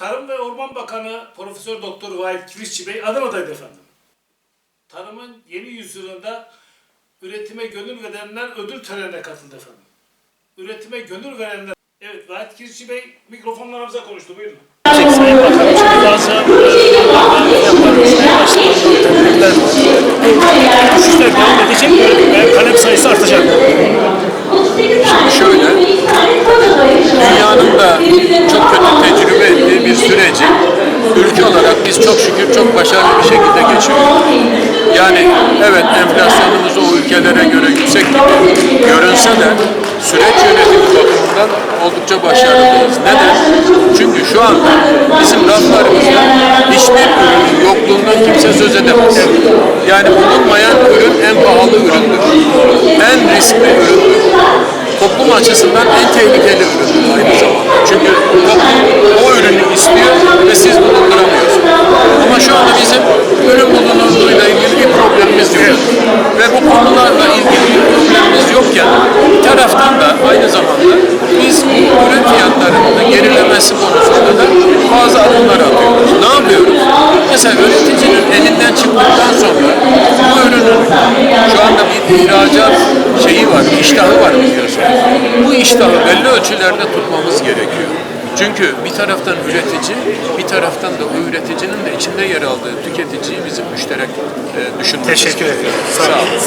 Tarım ve Orman Bakanı Profesör Doktor Vahit Kirişçi Bey Adana'daydı efendim. Tarımın yeni yüzyılında üretime gönül verenler ödül törenine katıldı efendim. Üretime gönül verenler... Evet Vahit Kirişçi Bey mikrofonlarımıza konuştu buyurun. Sayın Bakanım bazı çok şükür çok başarılı bir şekilde geçiyoruz. Yani evet enflasyonumuz o ülkelere göre yüksek gibi görünse de süreç yönetimi bakımından oldukça başarılıyız. Neden? Çünkü şu anda bizim raflarımızda hiçbir ürünün yokluğundan kimse söz edemez. Yani bulunmayan ürün en pahalı üründür. En riskli üründür toplum açısından en tehlikeli ürün aynı zamanda. Çünkü toplum o ürünü istiyor ve siz bulunduramıyorsunuz. Ama şu anda bizim ürün bulunurluğuyla ilgili bir problemimiz yok. Ve bu konularla ilgili bir problemimiz yokken bir taraftan da aynı zamanda biz bu ürün fiyatlarının gerilemesi konusunda da bazı adımlar atıyoruz. Ne yapıyoruz? Mesela üreticinin elinden çıktıktan sonra bu ürünün şu anda bir ihracat şeyi var, iştahı var biliyorsunuz. Bu iştahı belli ölçülerde tutmamız gerekiyor. Çünkü bir taraftan üretici, bir taraftan da o üreticinin de içinde yer aldığı tüketiciyi bizim müşterek e, düşünmemiz Teşekkür ederim. Sağ olun.